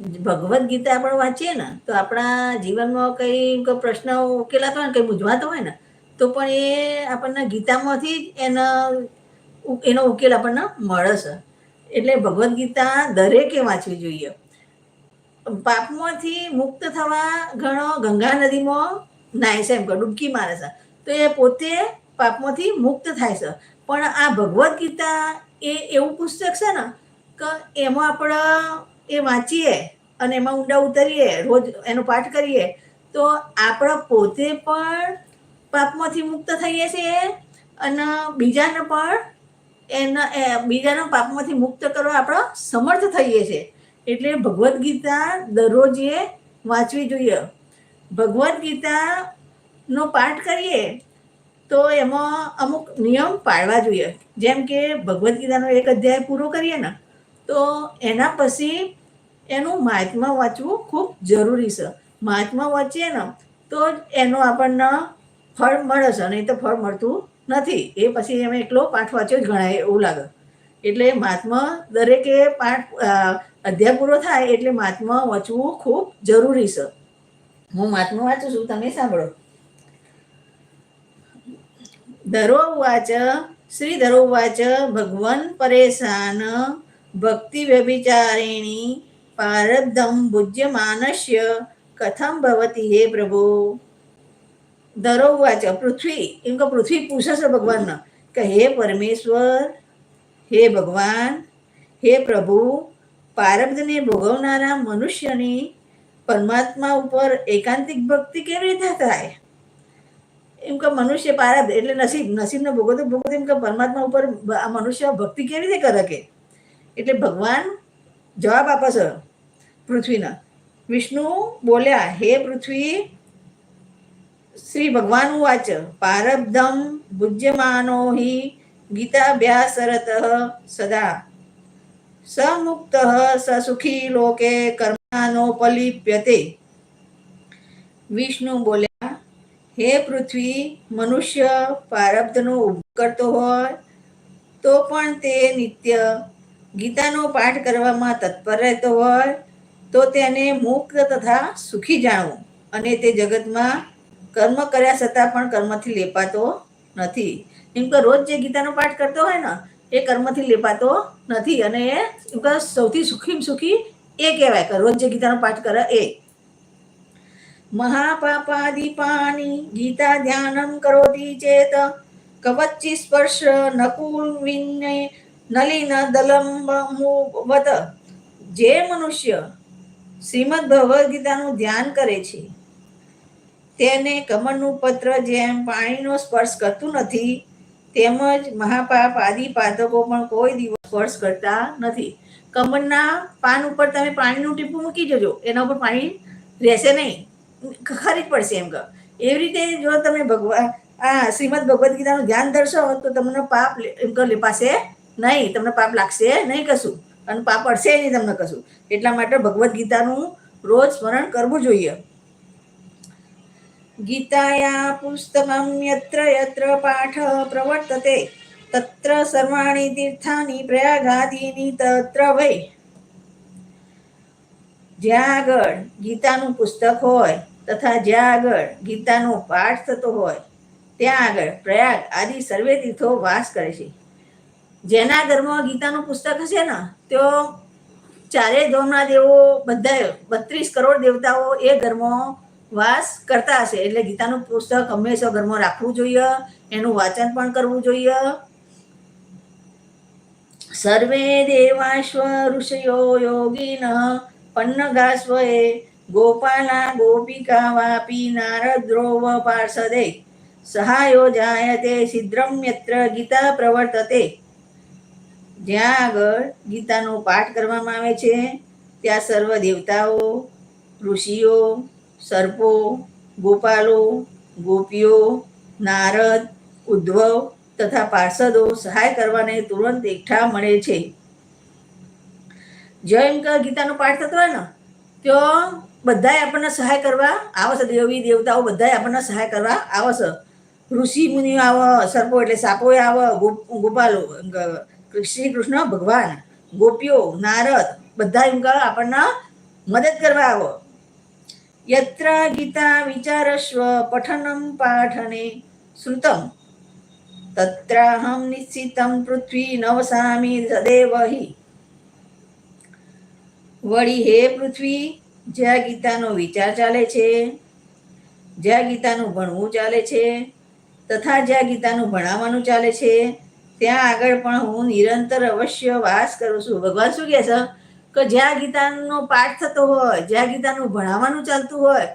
ભગવદ્ ગીતા આપણે વાંચીએ ને, તો આપણા જીવનમાં કંઈ પ્રશ્ન ઉકેલાતો હોય ને, કંઈ મૂંઝવાતો હોય ને, તો પણ એ આપણને ગીતામાંથી જ એનો એનો ઉકેલ આપણને મળે છે એટલે ભગવદ્ ગીતા દરેકે વાંચવી જોઈએ. પાપમાંથી મુક્ત થવા ઘણો ગંગા નદીમાં નાય છે, એમ કે ડૂબકી મારે છે. તો એ પોતે પાપમાંથી મુક્ત થાય છે. પણ આ ભગવદ્ ગીતા એ એવું પુસ્તક છે ને, કે એમાં આપણે એ વાંચીએ અને એમાં ઊંડા ઉતરીએ, રોજ એનો પાઠ કરીએ, તો આપણે પોતે પણ પાપમાંથી મુક્ત થઈએ છીએ અને બીજાને પણ એના, એ બીજાના પાપમાંથી મુક્ત કરવા આપણે સમર્થ થઈએ છીએ. એટલે ભગવદ્ ગીતા દરરોજે વાંચવી જોઈએ. ભગવદ્ ગીતાનો પાઠ કરીએ તો એમાં અમુક નિયમ પાળવા જોઈએ. જેમ કે ભગવદ્ ગીતાનો એક અધ્યાય પૂરો કરીએ ને, તો એના પછી એનું મહાત્મા વાંચવું ખૂબ જરૂરી છે. મહાત્મા વાંચીએ ને તો જ એનો આપણને ફળ મળે છે, નહીં તો ફળ મળતું નથી. એ પછી એમ એટલો પાઠ વાંચ્યો જ ગણાય એવું લાગે. એટલે મહાત્મા દરેકે પાઠ અધ્યાય પૂરો થાય એટલે મહાત્મા વાંચવું ખૂબ જરૂરી છે. હું મહાત્મા વાંચું છું, તમે સાંભળો. ધરો વાચ શ્રી ધરો વાચ ભગવાન પરેશાન, ભક્તિ વ્યભિચારિણી પારબ્ધમ ભુજ્યમાનસ્ય કથમ ભવતી હે પ્રભુ ધરો ઉવાચ પૃથ્વી એમ કે પૃથ્વી પૂછે છે ભગવાનને કે હે પરમેશ્વર હે ભગવાન હે પ્રભુ પારબ્ધને ભોગવનારા મનુષ્યની પરમાત્મા ઉપર એકાંતિક ભક્તિ કેવી રીતે થાય એમ કે મનુષ્ય પારબ્ધ એટલે નસીબ નસીબને ભોગવતો ભોગવતો એમ કે પરમાત્મા ઉપર આ મનુષ્ય ભક્તિ કેવી રીતે કરે કે એટલે ભગવાન જવાબ આપે છે પૃથ્વીના. વિષ્ણુ બોલ્યા, હે પૃથ્વી, શ્રી ભગવાન વાચ પારબ્ધમ ભુજ્યમાનો હિ, ગીતાભ્યાસરત સદા. સમુક્ત સુખી લોકે કર્માનો પલિપ્યતે વિષ્ણુ બોલ્યા, હે પૃથ્વી, મનુષ્ય પારબ્ધનો ઉપભોગ કરતો હોય, તો પણ તે નિત્ય ગીતાનો પાઠ કરવામાં તત્પર રહેતો હોય તો તેને મુક્ત તથા સુખી જાણવું. અને તે જગતમાં કર્મ કર્યા છતાં પણ કર્મથી લેપાતો નથી. એમ કે રોજ જે ગીતાનો પાઠ કરતો હોય ને, એ કર્મથી લેપાતો નથી. અને એ સૌથી સુખી સુખી એ કહેવાય કે રોજ જે ગીતાનો પાઠ કરે એ. મહાપાપાદીપાની ગીતા ધ્યાનમ કરોતિ ચેત, કવચી સ્પર્શ નકુલ વિનય, નલિન દલંબમુવત જે મનુષ્ય શ્રીમદ ભગવદ્ ગીતાનું ધ્યાન કરે છે. તેને કમળનું પત્ર જેમ પાણીનો સ્પર્શ કરતું નથી, તેમજ મહાપાપ આદિ પાતકો પણ કોઈ દિવસ સ્પર્શ કરતા નથી. કમળના પાન ઉપર તમે પાણીનું ટીપું મૂકી જજો, એના ઉપર પાણી રહેશે નહીં. ખરી પડશે એમ કે એવી રીતે જો તમે ભગવાન આ શ્રીમદ ભગવદ્ ગીતાનું ધ્યાન ધરશો તો તમને પાપ એમ કે લેપાશે નહીં, તમને પાપ લાગશે નહીં કશું. અને પાપ અડશે નહીં તમને કશું. એટલા માટે ભગવદ્ ગીતાનું રોજ સ્મરણ કરવું જોઈએ. ગીતાયા પુસ્તકમ યત્ર યત્ર પાઠ પ્રવર્તતે, તત્ર સર્વાણી તીર્થાની પ્રયાગાદીની તત્ર વૈ. જ્યાં આગળ ગીતાનું પુસ્તક હોય તથા જ્યાં આગળ ગીતાનો પાઠ થતો હોય, ત્યાં આગળ પ્રયાગ આદિ સર્વે તીર્થો વાસ કરે છે. જેના ઘરમાં ગીતાનું પુસ્તક હશે ને તેઓ ચારેય ધોમના દેવો બધા બત્રીસ કરોડ દેવતાઓ એ ઘરમાં વાસ કરતા હશે. એટલે ગીતાનું પુસ્તક હંમેશા ઘરમાં રાખવું જોઈએ, એનું વાંચન પણ કરવું જોઈએ. સર્વે દેવાશ્વ ઋષયો યોગીન એ ગોપાલા ગોપિકા વાપી નારદ્રોવ પાર્ષદે. સહાયો જાયતે છિદ્રમ્યત્ર ગીતા પ્રવર્તતે. જ્યાં આગળ ગીતાનો પાઠ કરવામાં આવે છે, ત્યાં સર્વ દેવતાઓ, ઋષિઓ, સર્પો, ગોપાલો, ગોપીઓ, નારદ, ઉદ્ધવ તથા પાર્ષદો સહાય કરવાને તુરંત એકઠા મળે છે. જેમ કે ગીતાનો પાઠ થતો હોય ને, તો બધાય આપણને સહાય કરવા આવશે. દેવી દેવતાઓ બધાય આપણને સહાય કરવા આવશે. ઋષિ મુનિઓ આવે, સર્પો એટલે સાપોએ આવે ગોપાલો શ્રી કૃષ્ણ ભગવાન, ગોપીઓ, નારદ, બધા એમ કહો આપણને મદદ કરવા આવો. યત્ર ગીતા વિચારસ્વ પઠનમ પાઠને શ્રુતમ. તત્રાહમ નિશ્ચિતમ પૃથ્વી નવસામી સદેવ વળી હે પૃથ્વી, જ્યાં ગીતાનો વિચાર ચાલે છે, જ્યાં ગીતાનું ભણવું ચાલે છે, તથા જ્યાં ગીતાનું ભણાવવાનું ચાલે છે ત્યાં આગળ પણ હું નિરંતર અવશ્ય વાસ કરું છું. ભગવાન શું કહે છે? કે જ્યાં ગીતાનો પાઠ થતો હોય, જ્યાં ગીતાનું ભણાવવાનું ચાલતું હોય,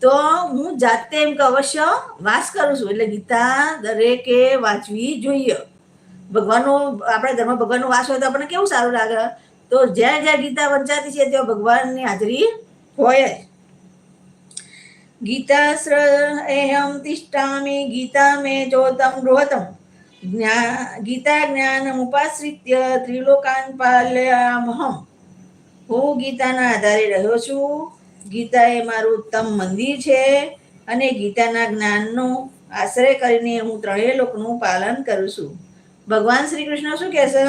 તો હું જાતે એમ કે અવશ્ય વાસ કરું છું. એટલે ગીતા દરેકે વાંચવી જોઈએ. ભગવાનનો, આપણા ઘરમાં ભગવાનનો વાસ હોય તો આપણને કેવું સારું લાગે? તો જ્યાં જ્યાં ગીતા વંચાતી છે, ત્યાં ભગવાનની હાજરી હોય જ. ગીતાશ્ર એહમ તિષ્ઠામી, ગીતા મેં ચોતમ બૃહતમ જ્ઞા ગીતા જ્ઞાન ઉપાશ્રિત્ય ત્રિલોકાન પાલ્યામહમ હું ગીતાના આધારે રહ્યો છું। ગીતા એ મારું ઉત્તમ મંદિર છે અને ગીતાના જ્ઞાનનો આશ્રય કરીને હું ત્રણેય લોકનું પાલન કરું છું. ભગવાન શ્રી કૃષ્ણ શું કહેશે?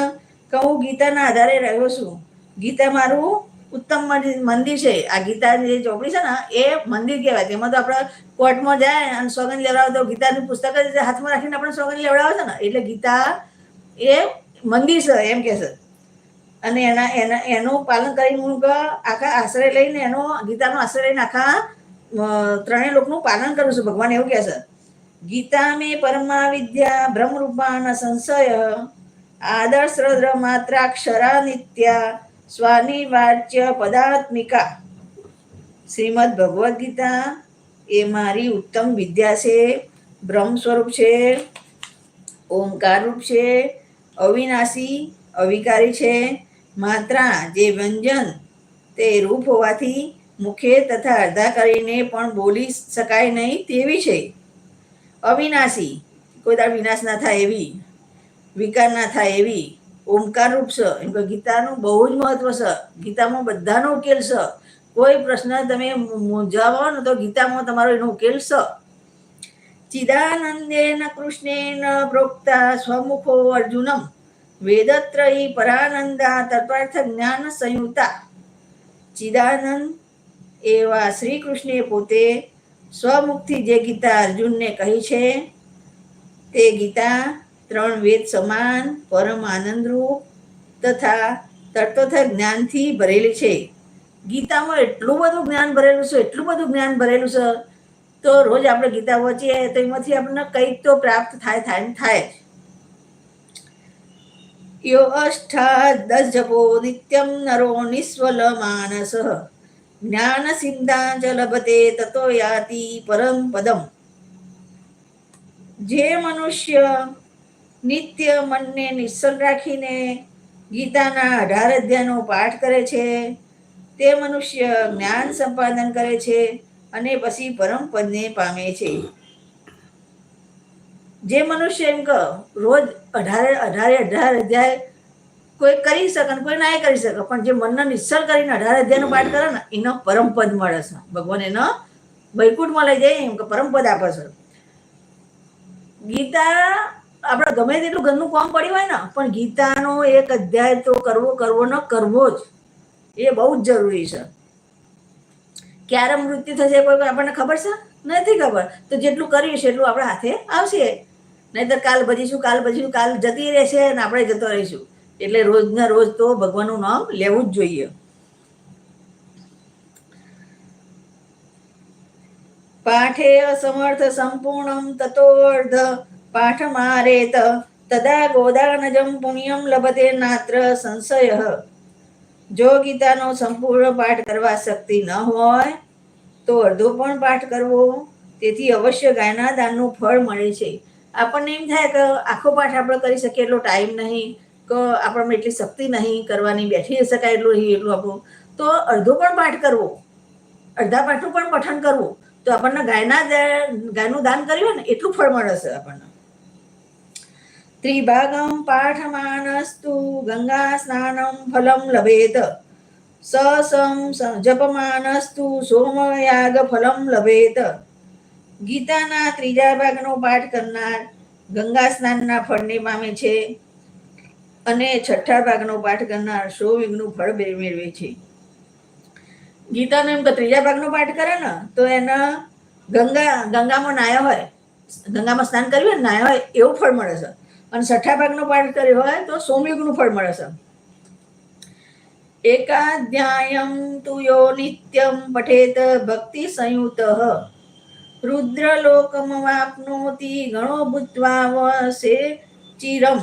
કે હું ગીતાના આધારે રહ્યો છું. ગીતા મારું ઉત્તમ મંદિર- છે. આ ગીતા જે ચોપડી છે ને, એ મંદિર કહેવાય. તેમાં તો આપણે કોર્ટમાં જાય અને સોગંદ લેવડાવે તો ગીતાનું પુસ્તક જ હાથમાં રાખીને આપણે સોગંદ લેવડાવે છે ને, એટલે ગીતા એ મંદિર છે, એમ કે છે. અને એના એના, એનું પાલન કરીને હું આખા આશ્રય લઈને એનો, ગીતાનો આશ્રય લઈને આખા ત્રણેય લોકનું પાલન કરું છું. ભગવાન એવું કહે છે. ગીતા મેં પરમા વિદ્યા બ્રહ્મરૂપાના સંશય, આદર્શ રદ્ર માત્રાક્ષરા નિત્યા સ્વાની વાચ્ય પદાત્મિકા. શ્રીમદ ભગવદ્ ગીતા એ મારી ઉત્તમ વિદ્યા છે. બ્રહ્મ સ્વરૂપ છે. ઓમકાર રૂપ છે. અવિનાશી, અવિકારી છે. માત્રા જે વ્યંજન તે રૂપ હોવાથી મુખે તથા અર્ધા કરીને પણ બોલી શકાય નહીં તેવી છે. અવિનાશી, કોઈ દાડ વિનાશ ના થાય એવી, વિકાર ના થાય એવી ઓમકાર રૂપ છે એમ કે ગીતાનું બહુ જ મહત્વ છે ગીતામાં બધાનો ઉકેલ છે કોઈ પ્રશ્ન તમે મૂંઝાવો ને તો ગીતામાં તમારો એનો ઉકેલ છે ચિદાનંદેન કૃષ્ણેન પ્રોક્તા સ્વમુખો અર્જુનમ. વેદત્રયી પરાનંદા તત્પાર્થ જ્ઞાન સંયુતા. ચિદાનંદ એવા શ્રી કૃષ્ણે પોતે સ્વમુખથી જે ગીતા અર્જુનને કહી છે, તે ગીતા ત્રણ વેદ સમાન, પરમ આનંદરૂપ તથા તત્વથ જ્ઞાનથી ભરેલી છે. ગીતામાં એટલું બધું જ્ઞાન ભરેલું છે, એટલું બધું જ્ઞાન ભરેલું છે. તો રોજ આપણે ગીતા વાંચીએ તો એમાંથી આપણને કંઈક તો પ્રાપ્ત થાય થાય થાય યો અષ્ટાદશ જપો નિત્યમ નરો નિસ્વલ માનસ. જ્ઞાન સિદ્ધાંચ લભતે તતો યાતિ પરમ પદમ. જે મનુષ્ય નિત્ય મનને નિશ્ચલ રાખીને ગીતાના અઢાર અધ્યાયનો પાઠ કરે છે. તે મનુષ્ય જ્ઞાન સંપાદન કરે છે અને પછી પરમ પદને પામે છે. જે મનુષ્ય એમ કહો, રોજ અઢારે અઢારે અઢાર અધ્યાય કોઈ કરી શકે ને કોઈ ના કરી શકે, પણ જે મનનો નિશ્ચલ કરીને અઢાર અધ્યાયનો પાઠ કરે ને, એનો પરમપદ મળે છે. ભગવાન એનો વૈકુંઠમાં લઈ જાય એમ કે પરમપદ આપે છે. ગીતા આપણે ગમે તેટલું ઘરનું કામ પડ્યું હોય ને, પણ ગીતાનો એક અધ્યાય તો કરવો કરવો ન કરવો જ. એ બહુ જ જરૂરી છે. ક્યારે મૃત્યુ થશે કોઈ આપણને ખબર છે? નથી ખબર. તો જેટલું કરીશ એટલું આપણા હાથે આવશે. નહીતર કાલ ભજીશું કાલ ભજીશું, કાલ જતી રહેશે અને આપણે જતો રહીશું. એટલે રોજના રોજ તો ભગવાનનું નામ લેવું જ જોઈએ. પાઠે અસમર્થ સંપૂર્ણમ તતોર્ધ મારેત તદા ગોદાનજમ પુણ્યમ લભતે નાત્ર સંશય જો ગીતાનો સંપૂર્ણ પાઠ કરવા શક્તિ ન હોય, તો અડધો પણ પાઠ કરવો, તેથી અવશ્ય ગાયના દાનનું ફળ મળે છે. આપણને એમ થાય કે આખો પાઠ આપણે કરી શકીએ, એટલો ટાઈમ નહીં, કે આપણને એટલી શક્તિ નહીં કરવાની, બેઠી શકાય એટલું નહીં એટલું આપણું. તો અડધો પણ પાઠ કરવો, અડધા પાઠનું પણ પઠન કરવું, તો આપણને ગાયના ગાયનું દાન કર્યું ને, એટલું ફળ મળે છે આપણને. ત્રિભાગમ પાઠમાનસ્તુ ગંગા સ્નાનમ ફલમ લભેત સસમ જપમાનસ્તુ સોમયાગ ફલમ લભેત ગીતાના ત્રીજા ભાગનો પાઠ કરનાર ગંગા સ્નાનના ફળને પામે છે અને છઠ્ઠા ભાગનો પાઠ કરનાર સોવિઘ્નું ફળ મેળવે છે. ગીતાનો એમ તો ત્રીજા ભાગનો પાઠ કરે ને, તો એના ગંગા, ગંગામાં નાયા હોય, ગંગામાં સ્નાન કર્યું હોય નાયા હોય, એવું ફળ મળે છે. અને છઠ્ઠા ભાગનો પાઠ કર્યો હોય તો સોમયુગનું ફળ મળે છે. એકાધ્યાયમ તુ યો નિત્યમ પઠેત ભક્તિ સંયુત. રુદ્રલોકમવાપ્નોતિ ગણો ભૂતવા વસે ચિરમ.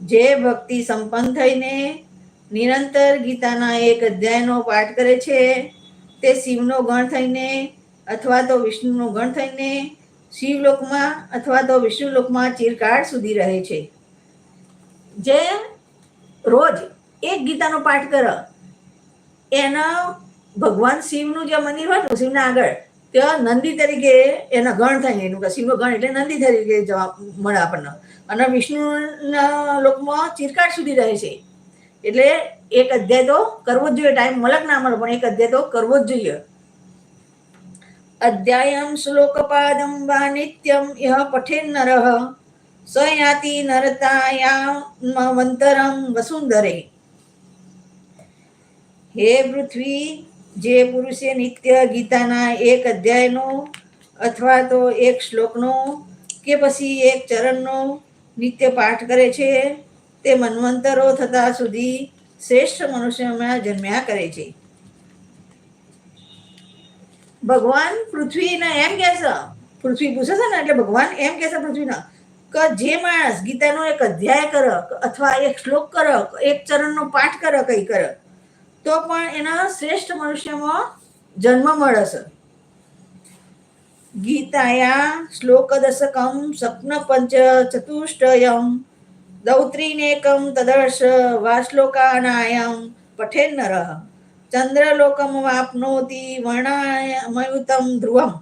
જે ભક્તિ સંપન્ન થઈને નિરંતર ગીતાના એક અધ્યાયનો પાઠ કરે છે, તે શિવનો ગણ થઈને અથવા તો વિષ્ણુનો ગણ થઈને શિવલોકમાં અથવા તો વિષ્ણુલોકમાં ચિરકાળ સુધી રહે છે. જે રોજ એક ગીતાનો પાઠ કર, એના ભગવાન શિવનું જે મંદિર હોય ને, શિવના આગળ, ત્યાં નંદી તરીકે એના ગણ થાય એનું શિવનો ગણ એટલે નંદી તરીકે જવા મળે આપણને. અને વિષ્ણુના લોકમાં ચિરકાળ સુધી રહે છે. એટલે એક અધ્યાય તો કરવો જ જોઈએ, ટાઈમ મલક ના મળે, પણ એક અધ્યાય તો કરવો જ જોઈએ. અધ્યાયમ શ્લોકપાદમ વા નિત્યમ યહ પઠેન નરઃ સ યાતિ નરતાયામવંતરમ વસુંધરે હે પૃથ્વી જે પુરુષે નિત્ય ગીતાના એક અધ્યાયનો અથવા તો એક શ્લોકનો કે પછી એક ચરણનો નિત્ય પાઠ કરે છે તે મન્વંતરો થતા સુધી શ્રેષ્ઠ મનુષ્યમાં જન્મ્યા કરે છે ભગવાન પૃથ્વીને એમ કહે છે, પૃથ્વી પૂછે છે ને એટલે ભગવાન એમ કહે છે પૃથ્વીને કે જે માણસ ગીતાનો એક અધ્યાય કર, અથવા એક શ્લોક કર, એક ચરણનો પાઠ કર, કઈ કર, તો પણ એના શ્રેષ્ઠ મનુષ્યમાં જન્મ મળે છે. ગીતાયા શ્લોક દશકમ સ્વપ્ન પંચ ચતુષ્ટયમ, દૌત્રીનેકમ તદર્શ વાશ્લોકાનાયમ પઠેન નરઃ. ચંદ્રલોકમ વાપ્નોતિ વર્ણામયુતમ ધ્રુવમ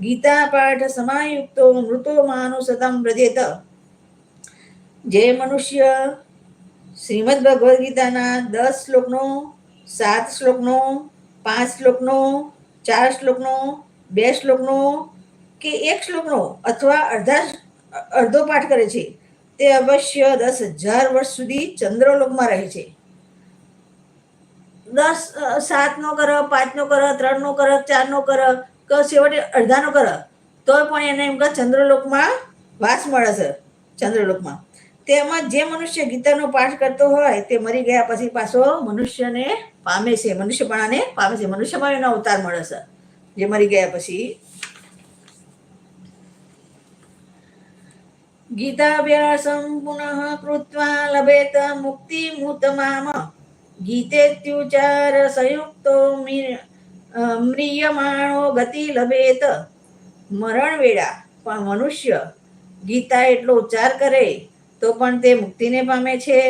ગીતા પાઠ સમાયુક્તો મૃતો માનુસતમ વ્રજેત જે મનુષ્ય શ્રીમદ ભગવદ્ ગીતાના દસ શ્લોકનો સાત શ્લોકનો પાંચ શ્લોકનો ચાર શ્લોકનો બે શ્લોકનો કે એક શ્લોકનો અથવા અડધા અડધો પાઠ કરે છે તે અવશ્ય દસ હજાર વર્ષ સુધી ચંદ્રલોકમાં રહે છે દસ સાતનો કર, પાંચનો કર, ત્રણનો કર, ચારનો કર, કે છેવટે અડધાનો કર તો પણ એને એમ કે ચંદ્રલોકમાં વાસ મળે છે, ચંદ્રલોકમાં. તેમાં જે મનુષ્ય ગીતાનો પાઠ કરતો હોય તે મરી ગયા પછી પાછો મનુષ્યને પામે છે, મનુષ્યપણાને પામે છે, મનુષ્યમાં એનો અવતાર મળે છે, જે મરી ગયા પછી. ગીતાભ્યાસમ પુનઃ કૃત્વા લભેત મુક્તિમુતમામ ગીતેત્યુચાર સંયુક્તો મ્રિયમાણો ગતિ લભેત મરણ વેળા પણ મનુષ્ય ગીતા એટલો ઉચ્ચાર કરે, તો પણ તે મુક્તિને પામે છે.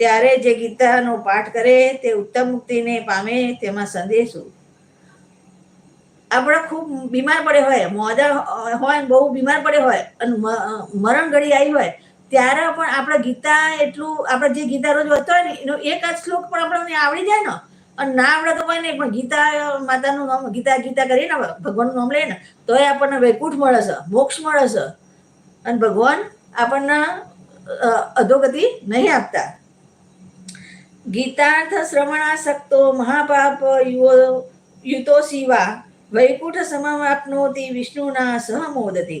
ત્યારે જે ગીતાનો પાઠ કરે, તે ઉત્તમ મુક્તિને પામે તેમાં સંદેશો. આપણે ખૂબ બીમાર પડ્યો હોય, મોજા હોય બહુ બીમાર પડ્યો હોય, અને મરણ ઘડી આવી હોય ત્યારે પણ આપણે ગીતા એટલું, આપણે જે ગીતા રોજ વાંચતા હોય ને, એનો એક જ શ્લોક પણ આપણને આવડી જાય ને, અને ના આવડે તો કોઈ નહીં, પણ ગીતા માતાનું નામ, ગીતા ગીતા કરીને ભગવાનનું નામ લઈએ ને, તોય આપણને વૈકુંઠ મળે છે, મોક્ષ મળે છે. અને ભગવાન આપણને અધોગતિ નહીં આપતા. ગીતાર્થ શ્રવણાસક્તો મહાપાપ યુવો, યુતો શિવા, વૈકુંઠ સમાપ્નોતિ વિષ્ણુના સહમોદતે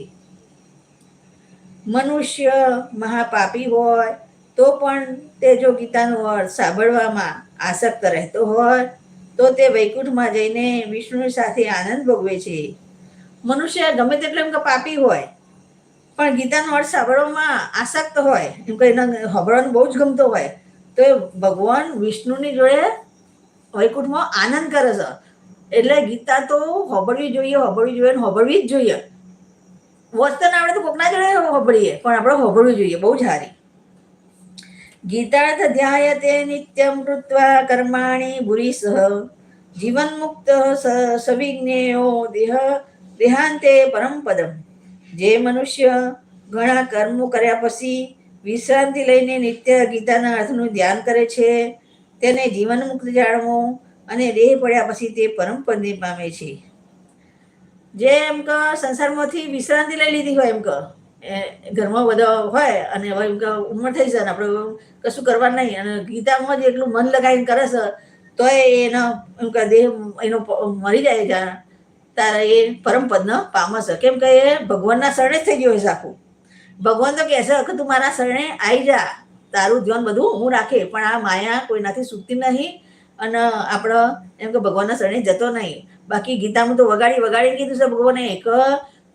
મનુષ્ય મહાપાપી હોય, તો પણ તે જો ગીતાનો અર્થ સાંભળવામાં આસક્ત રહેતો હોય, તો તે વૈકુંઠમાં જઈને વિષ્ણુ સાથે આનંદ ભોગવે છે. મનુષ્ય ગમે તેટલો એમ કે પાપી હોય, પણ ગીતાનો અર્થ સાંભળવામાં આસક્ત હોય, એમ કે એના સાંભળવાનું બહુ જ ગમતો હોય, તો એ ભગવાન વિષ્ણુની જોડે વૈકુંઠમાં આનંદ કરે છે. એટલે ગીતા તો હોબળવી જોઈએ હોબળવી જોઈએ ને હોબળવી જ જોઈએ. વસ્તન આવડે તો કોકના જોડે હોબળીએ પણ આપણે હોબળવી જોઈએ, બહુ સારી. ગીતાર્થ ધ્યાયતે નિત્યમ કૃત્વા કર્માણી ભૂરીસહ જીવન મુક્ત સવિજ્ઞેયો દેહ, દેહાંતે પરમ પદમ. જે મનુષ્ય ઘણા કર્મો કર્યા પછી વિશ્રાંતિ લઈને નિત્ય ગીતાના અર્થનું ધ્યાન કરે છે, તેને જીવન મુક્ત જાણવો અને દેહ પડ્યા પછી તે પરમ પદને પામે છે. જે એમ કે, સંસારમાંથી વિશ્રાંતિ લઈ લીધી હોય એમ કે. એ ઘરમાં બધા હોય અને હવે ઉંમર થઈ જાય ને આપણે કશું કરવા નહીં. અને ગીતામાં જ એટલું મન લગાવીને કરે છે તો એનો એમ કે દેહ એનો મરી જાય જ્યાં તારે એ પરમપદનો છે. કેમ કે એ ભગવાનના શરણે જ થઈ ગયો છે આખું. ભગવાન તો કહેશે કે તું મારા શરણે આવી જા. તારું ધ્યાન બધું હું રાખે, પણ આ માયા કોઈનાથી છૂટતી નહીં અને આપણે એમ કે ભગવાનના શરણે જતો નહીં. બાકી ગીતામાં તો વગાડી વગાડી કીધું છે ભગવાને કે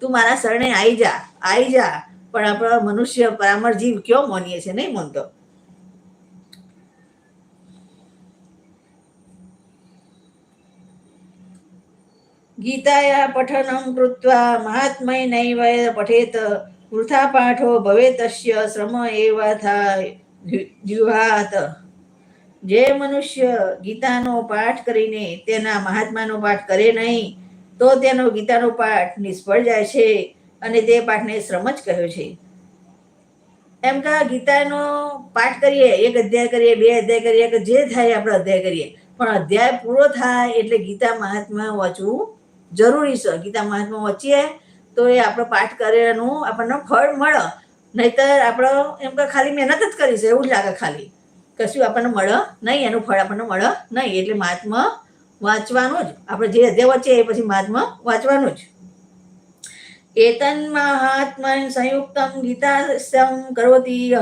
તું મારા શરણે આવી જા આવી જા. પણ આપણા મનુષ્ય પરામર જીવ કયો મોનીએ છે, નહીં મોનતો? ગીતાયા પઠનમ કૃત્વા મહાત્મય નૈવ પઠેત. વૃથા પાઠો ભવે તસ્ય શ્રમ એવા થાય જે મનુષ્ય ગીતાનો પાઠ કરીને તેના મહાત્માનો પાઠ કરે નહીં તો તેનો ગીતાનો પાઠ નિષ્ફળ જાય છે અને તે પાઠને શ્રમ જ કહ્યો છે. એમ કે ગીતાનો પાઠ કરીએ, એક અધ્યાય કરીએ, બે અધ્યાય કરીએ કે જે થાય આપણે અધ્યાય કરીએ. પણ અધ્યાય પૂરો થાય એટલે ગીતા મહાત્મા વાંચવું જરૂરી છે. ગીતા મહાત્મા વાંચીએ તો એ આપણો પાઠ કરેલું આપણને ફળ મળે. નહીતર આપણે એમ કે ખાલી મહેનત જ કરી છે, એવું જ લાગે ખાલી. કશું આપણને મળે નહીં, એનું ફળ આપણને મળે નહીં. એટલે મહાત્મા વાંચવાનું જ. આપણે જે અધ્યાય વાંચીએ એ પછી મહાત્મા વાંચવાનું જ. એતન મહાત્મન સંયુક્તમ ગીતાસ્યમ કરોતી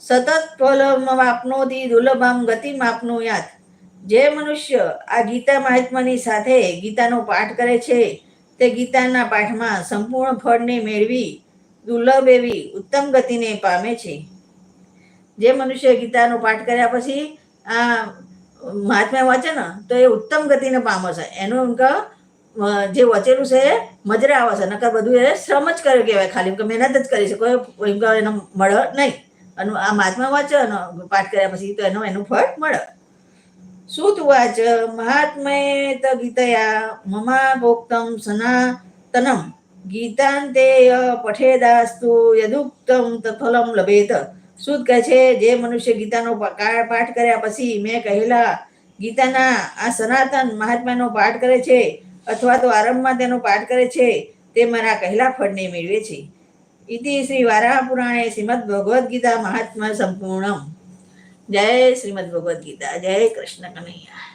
સતત ફલમ આપનોતી દુર્લભમ ગતિમ યાદ જે મનુષ્ય આ ગીતા મહાત્માની સાથે ગીતાનો પાઠ કરે છે, તે ગીતાના પાઠમાં સંપૂર્ણ ફળને મેળવી દુર્લભ એવી ઉત્તમ ગતિને પામે છે. જે મનુષ્ય ગીતાનો પાઠ કર્યા પછી આ મહાત્મા વાંચે ને, તો એ ઉત્તમ ગતિને પામે છે. એનું એમ કે જે વચેલું છે એ મજરે આવે છે. નકર બધું એ શ્રમ જ કર્યો કહેવાય ખાલી. કે મહેનત જ કરી છે. કોઈ એમ કે એને મળે નહીં. અને આ મહાત્મા વાંચે ને પાઠ કર્યા પછી તો એનું એનું ફળ મળે. સુતવાચ મહાત્મય ત ગીતયા મમા ભોક્તમ સનાતનમ. ગીતાંતે પઠેદાસ્તુ યદુક્તમ તફલમ લભેત. સુદ કહે છે, જે મનુષ્ય ગીતાનો પાઠ કર્યા પછી મેં કહેલા, ગીતાના આ સનાતન મહાત્માનો પાઠ કરે છે અથવા તો આરંભમાં તેનો પાઠ કરે છે, તે મારા કહેલા ફળને મેળવે છે. ઇતિ શ્રી વારાહ પુરાણે શ્રીમદ ભગવદ્ ગીતા મહાત્મા સંપૂર્ણમ. જય શ્રીમદ ભગવદ્ ગીતા. જય કૃષ્ણ કનૈયા.